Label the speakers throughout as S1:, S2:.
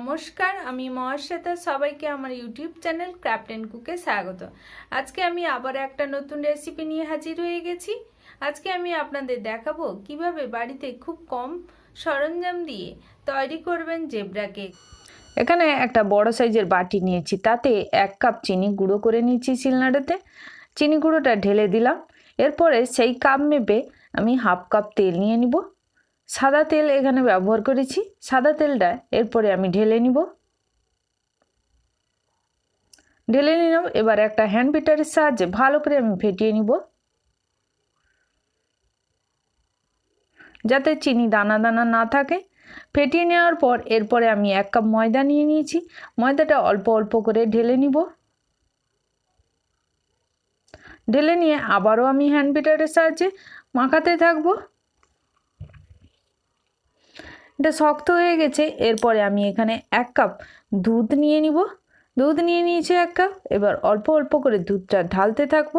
S1: নমস্কার, আমি মহাশ্বেতা। সবাইকে আমার ইউটিউব চ্যানেল ক্রাফট অ্যান্ড কুকে স্বাগত। আজকে আমি আবার একটা নতুন রেসিপি নিয়ে হাজির হয়ে গেছি। আজকে আমি আপনাদের দেখাবো কীভাবে বাড়িতে খুব কম সরঞ্জাম দিয়ে তৈরি করবেন জেব্রা কেক।
S2: এখানে একটা বড় সাইজের বাটি নিয়েছি, তাতে এক কাপ চিনি গুঁড়ো করে নিয়েছি শিলনাড়াতে। চিনি গুঁড়োটা ঢেলে দিলাম। এরপরে সেই কাপ মেপে আমি হাফ কাপ তেল নিয়ে নিব। সাদা তেল এখানে ব্যবহার করেছি। সাদা তেলটা এরপরে আমি ঢেলে নিব। ঢেলে নিলাম, এবার একটা হ্যান্ড বিটারের সাহায্যে ভালো করে আমি ফেটিয়ে নিব। যাতে চিনি দানা দানা না থাকে। ফেটিয়ে নেওয়ার পর এরপরে আমি এক কাপ ময়দা নিয়ে নিয়েছি। ময়দাটা অল্প অল্প করে ঢেলে নিব। ঢেলে নিয়ে আবারও আমি হ্যান্ড বিটারের সাহায্যে মাখাতে থাকব। এটা শক্ত হয়ে গেছে, এরপরে আমি এখানে এক কাপ দুধ নিয়ে নিব। দুধ নিয়ে নিয়েছি এক কাপ, এবার অল্প অল্প করে দুধটা ঢালতে থাকব।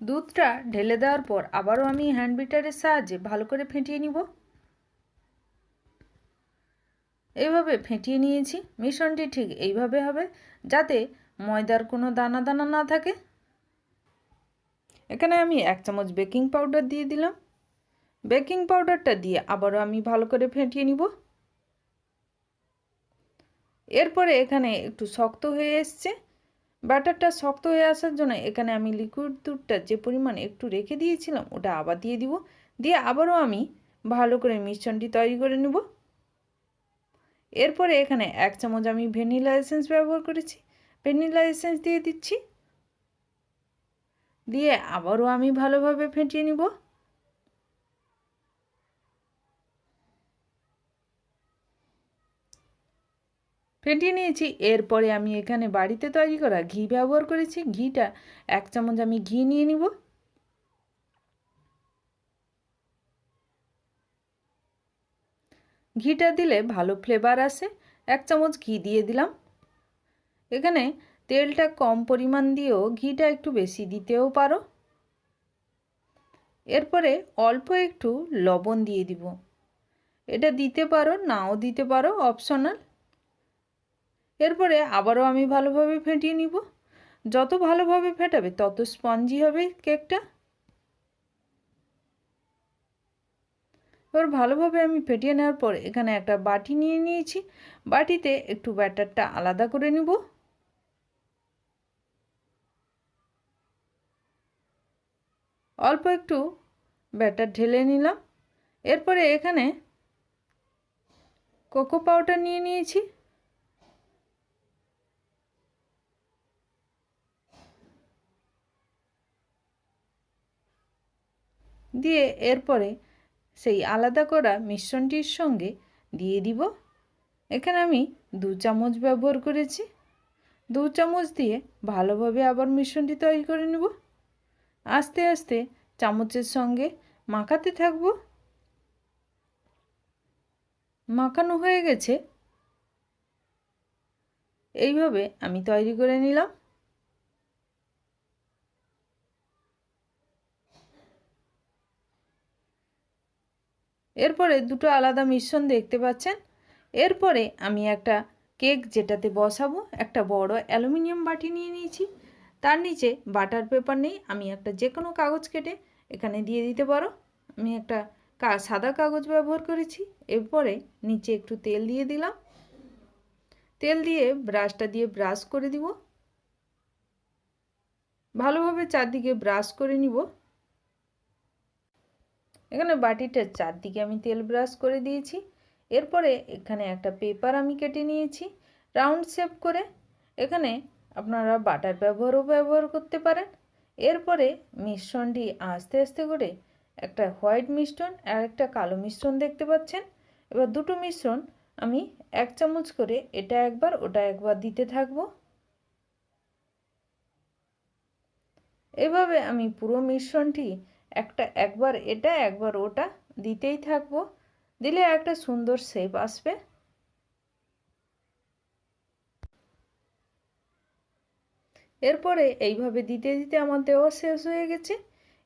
S1: দুধটা ঢেলে দেওয়ার পর আবারও আমি হ্যান্ড বিটারের সাহায্যে ভালো করে ফেটিয়ে নিব। এইভাবে ফেটিয়ে নিয়েছি, মিশ্রণটি ঠিক এইভাবে হবে যাতে ময়দার কোনো দানা দানা না থাকে। এখানে আমি এক চামচ বেকিং পাউডার দিয়ে দিলাম। বেকিং পাউডারটা দিয়ে আবারও আমি ভালো করে ফেটিয়ে নিব। এরপরে এখানে একটু শক্ত হয়ে এসছে। ব্যাটারটা শক্ত হয়ে আসার জন্য এখানে আমি লিকুইড দুধটা যে পরিমাণ একটু রেখে দিয়েছিলাম, ওটা আবার দিয়ে দিব। দিয়ে আবারও আমি ভালো করে মিশ্রণটি তৈরি করে নেব। এরপরে এখানে এক চামচ আমি ভ্যানিলা এসেন্স ব্যবহার করেছি। ভ্যানিলা এসেন্স দিয়ে দিচ্ছি। দিয়ে আবারও আমি ভালোভাবে ফেটিয়ে নিব। ফেটিয়ে নিয়েছি। এরপরে আমি এখানে বাড়িতে তৈরি করা ঘি ব্যবহার করেছি। ঘিটা এক চামচ আমি ঘি নিয়ে নিব। ঘিটা দিলে ভালো ফ্লেভার আসে। এক চামচ ঘি দিয়ে দিলাম। এখানে তেলটা কম পরিমাণ দিয়েও ঘিটা একটু বেশি দিতেও পারো। এরপরে অল্প একটু লবণ দিয়ে দিব। এটা দিতে পারো, নাও দিতে পারো, অপশনাল। এরপরে আবারও আমি ভালোভাবে ফেটিয়ে নিব। যত ভালোভাবে ফেটাবে, তত স্পঞ্জি হবে কেকটা। এবার ভালোভাবে আমি ফেটিয়ে নেওয়ার পর এখানে একটা বাটি নিয়ে নিয়েছি। বাটিতে একটু ব্যাটারটা আলাদা করে নিব। অল্প একটু ব্যাটার ঢেলে নিলাম। এরপরে এখানে কোকো পাউডার নিয়ে নিয়েছি। দিয়ে এরপরে সেই আলাদা করা মিশ্রণটির সঙ্গে দিয়ে দিব। এখানে আমি দু চামচ ব্যবহার করেছি। দু চামচ দিয়ে ভালোভাবে আবার মিশ্রণটি তৈরি করে নেব। আস্তে আস্তে চামচের সঙ্গে মাখাতে থাকব। মাখানো হয়ে গেছে। এইভাবে আমি তৈরি করে নিলাম। এরপরে দুটো আলাদা মিশ্রণ দেখতে পাচ্ছেন। এরপরে আমি একটা কেক যেটাতে বসাবো, একটা বড় অ্যালুমিনিয়াম বাটি নিয়ে নিয়েছি। তার নিচে বাটার পেপার নেই, আমি একটা যে কোনো কাগজ কেটে এখানে দিয়ে দিতে পারো। আমি একটা সাদা কাগজ ব্যবহার করেছি। এরপরে নিচে একটু তেল দিয়ে দিলাম। তেল দিয়ে ব্রাশটা দিয়ে ব্রাশ করে দিব। ভালোভাবে চারদিকে ব্রাশ করে নিব। এখানে বাটিটার চারদিকে আমি তেল ব্রাশ করে দিয়েছি। এরপরে এখানে একটা পেপার আমি কেটে নিয়েছি, রাউন্ড শেপ করে। এখানে আপনারা বাটার ব্যবহারও ব্যবহার করতে পারেন। এরপরে মিশ্রণটি আস্তে আস্তে করে একটা হোয়াইট মিশ্রণ আর একটা কালো মিশ্রণ দেখতে পাচ্ছেন। এবার দুটো মিশ্রণ আমি এক চামচ করে এটা একবার, ওটা একবার দিতে থাকব। এভাবে আমি পুরো মিশ্রণটি একটা একবার এটা, একবার ওটা দিতেই থাকব। দিলে একটা সুন্দর শেপ আসবে। এরপরে এইভাবে দিতে দিতে আমার দেওয়া শেষ হয়ে গেছে।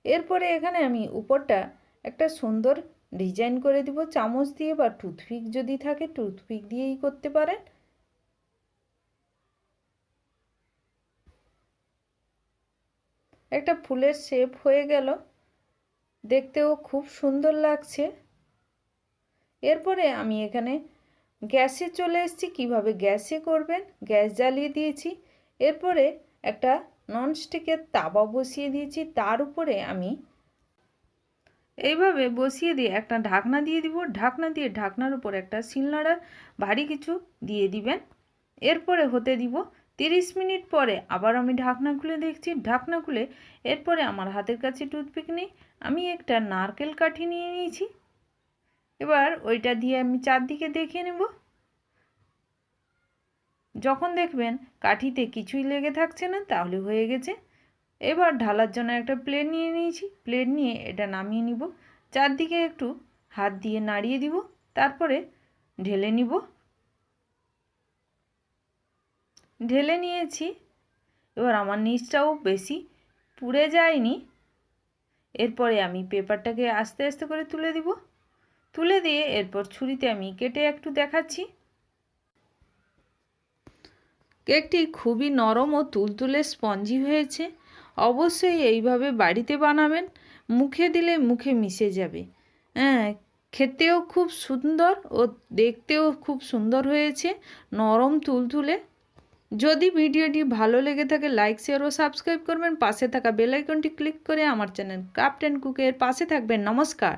S1: এরপরে এখানে আমি উপরটা একটা সুন্দর ডিজাইন করে দিব। চামচ দিয়ে বা টুথপিক যদি থাকে টুথপিক দিয়েই করতে পারেন। একটা ফুলের শেপ হয়ে গেল। দেখতেও খুব সুন্দর লাগছে। এরপরে আমি এখানে গ্যাসে চলে এসেছি। কীভাবে গ্যাসে করবেন? গ্যাস জ্বালিয়ে দিয়েছি। এরপরে একটা ননস্টিকের তাওয়া বসিয়ে দিয়েছি। তার উপরে আমি এইভাবে বসিয়ে দিয়ে একটা ঢাকনা দিয়ে দিব। ঢাকনা দিয়ে ঢাকনার উপর একটা শিলনোড়ার ভারী কিছু দিয়ে দিবেন। এরপরে হতে দিব তিরিশ মিনিট পরে আবার আমি ঢাকনা খুলে দেখছি, ঢাকনা খুলে এরপরে আমার হাতের কাছে টুথপিক নেই, আমি একটা নারকেল কাঠি নিয়ে নিয়েছি। এবার ওইটা দিয়ে আমি চারদিকে দেখে নেব। যখন দেখবেন কাঠিতে কিছুই লেগে থাকছে না, তাহলে হয়ে গেছে। এবার ঢালার জন্য একটা প্লেট নিয়ে নিয়েছি, প্লেট নিয়ে এটা নামিয়ে নিব। চারদিকে একটু হাত দিয়ে নাড়িয়ে দিব, তারপরে ঢেলে নিব। ঢেলে নিয়েছি। এবার আমার নিচটাও বেশি পুড়ে যায়নি। এরপরে আমি পেপারটাকে আস্তে আস্তে করে তুলে দিব। তুলে দিয়ে এরপর ছুরিতে আমি কেটে একটু দেখাচ্ছি। কেকটি খুবই নরম ও তুলতুলে স্পঞ্জি হয়েছে। অবশ্যই এইভাবে বাড়িতে বানাবেন, মুখে দিলে মুখে মিশে যাবে। হ্যাঁ খেতেও খুব সুন্দর ও দেখতেও খুব সুন্দর হয়েছে, নরম তুলতুলে। যদি ভিডিওটি ভালো লেগে থাকে লাইক শেয়ার ও সাবস্ক্রাইব করবেন। পাশে থাকা বেলাইকনটি ক্লিক করে আমার চ্যানেল অ্যান্ড কুকের পাশে থাকবেন। নমস্কার।